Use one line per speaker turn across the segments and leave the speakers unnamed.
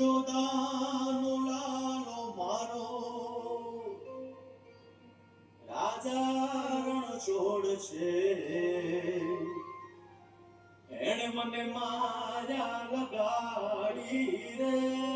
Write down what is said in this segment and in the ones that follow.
લાલો મારો. રાજા છોડ છે. એણે મને માયા લગાડી રે.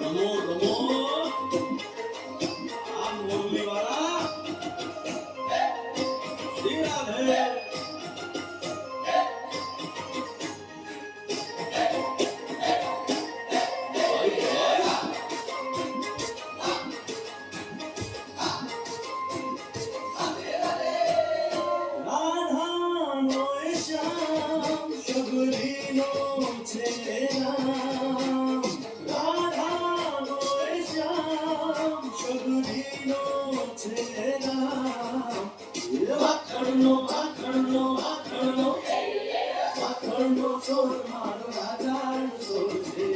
Ramon, Ramon. দিনও ছেড়ে না রাধানো শ্যাম সব দিনও ছেড়ে না মাখন মাখন মাখন মাখন চোর মার রাজার সোজে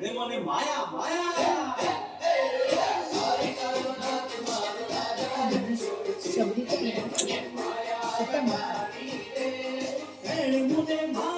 রে মনে মায়া মায়া।
Somebody,
somebody.